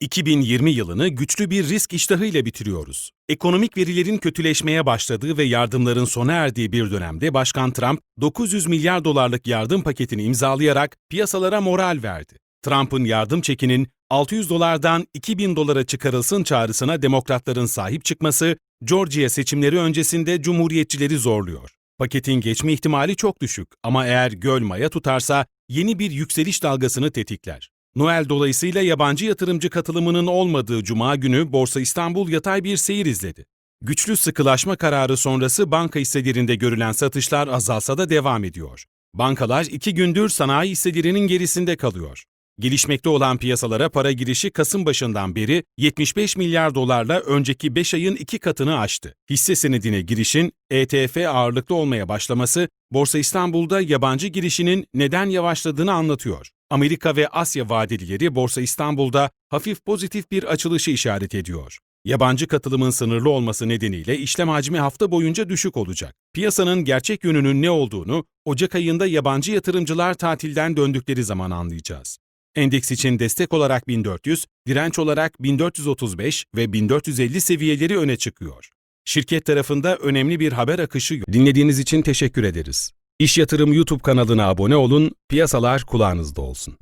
2020 yılını güçlü bir risk iştahıyla bitiriyoruz. Ekonomik verilerin kötüleşmeye başladığı ve yardımların sona erdiği bir dönemde Başkan Trump 900 milyar dolarlık yardım paketini imzalayarak piyasalara moral verdi. Trump'ın yardım çekinin 600 dolardan 2000 dolara çıkarılsın çağrısına demokratların sahip çıkması, Georgia seçimleri öncesinde cumhuriyetçileri zorluyor. Paketin geçme ihtimali çok düşük ama eğer göl maya tutarsa yeni bir yükseliş dalgasını tetikler. Noel dolayısıyla yabancı yatırımcı katılımının olmadığı Cuma günü Borsa İstanbul yatay bir seyir izledi. Güçlü sıkılaşma kararı sonrası banka hisselerinde görülen satışlar azalsa da devam ediyor. Bankalar iki gündür sanayi hisselerinin gerisinde kalıyor. Gelişmekte olan piyasalara para girişi Kasım başından beri 75 milyar dolarla önceki 5 ayın iki katını aştı. Hisse senedine girişin ETF ağırlıklı olmaya başlaması, Borsa İstanbul'da yabancı girişinin neden yavaşladığını anlatıyor. Amerika ve Asya vadelileri Borsa İstanbul'da hafif pozitif bir açılışı işaret ediyor. Yabancı katılımın sınırlı olması nedeniyle işlem hacmi hafta boyunca düşük olacak. Piyasanın gerçek yönünün ne olduğunu Ocak ayında yabancı yatırımcılar tatilden döndükleri zaman anlayacağız. Endeks için destek olarak 1400, direnç olarak 1435 ve 1450 seviyeleri öne çıkıyor. Şirket tarafında önemli bir haber akışı yok. Dinlediğiniz için teşekkür ederiz. İş Yatırım YouTube kanalına abone olun, piyasalar kulağınızda olsun.